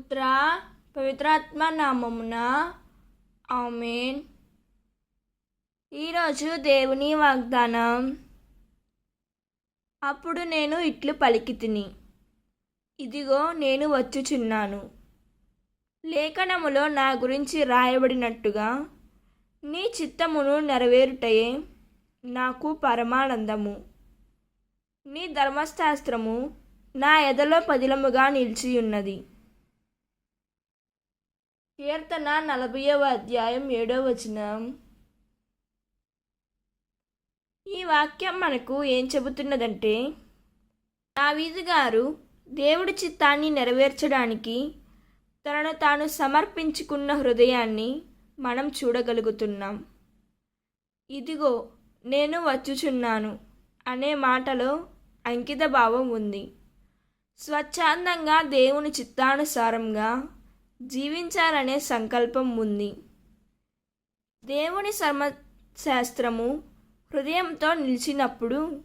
పుత్ర పవిత్రాత్మ నామమున. ఆమెన్. ఈరోజు దేవుని వాగ్దానం. అప్పుడు నేను ఇట్లు పలికి తిని ఇదిగో నేను వచ్చుచున్నాను. లేఖనములో నా గురించి రాయబడినట్టుగా నీ చిత్తమును నెరవేరుటయే నాకు పరమానందము. నీ ధర్మశాస్త్రము నా ఎదలో పదిలముగా నిలిచియున్నది. కీర్తన నలభైవ అధ్యాయం ఏడవ వచనం. ఈ వాక్యం మనకు ఏం చెబుతున్నదంటే దావీదు గారు దేవుడి చిత్తాన్ని నెరవేర్చడానికి తనను తాను సమర్పించుకున్న హృదయాన్ని మనం చూడగలుగుతున్నాం. ఇదిగో నేను వచ్చుచున్నాను అనే మాటలో అంకిత భావం ఉంది. స్వచ్ఛందంగా దేవుని చిత్తానుసారంగా జీవించాలనే సంకల్పం ఉంది. దేవుని శాస్త్రము హృదయంతో నిలిచినప్పుడు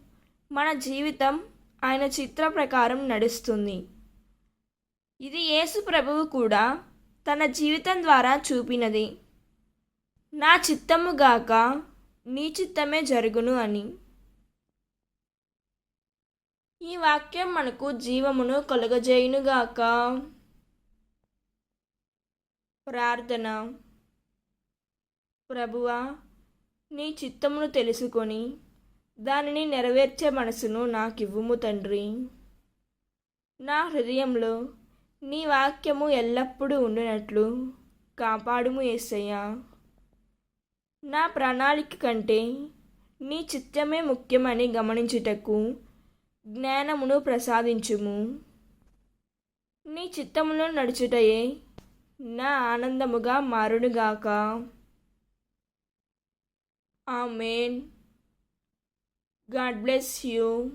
మన జీవితం ఆయన చిత్ర ప్రకారం నడుస్తుంది. ఇది యేసు ప్రభువు కూడా తన జీవితం ద్వారా చూపినది. నా చిత్తము గాక నీ చిత్తమే జరుగును అని. ఈ వాక్యం మనకు జీవమును కలుగజేయునుగాక. ప్రార్థన. ప్రభువా నీ చిత్తమును తెలుసుకొని దానిని నెరవేర్చే మనసును నాకివ్వుము తండ్రి. నా హృదయంలో నీ వాక్యము ఎల్లప్పుడూ ఉండినట్లు కాపాడుము ఏసయ్యా. నా ప్రణాళిక కంటే నీ చిత్తమే ముఖ్యమని గమనించుటకు జ్ఞానమును ప్రసాదించుము. నీ చిత్తములో నడుచుటయే నా ఆనందముగా మారునుగాక. ఆమెన్. God bless you.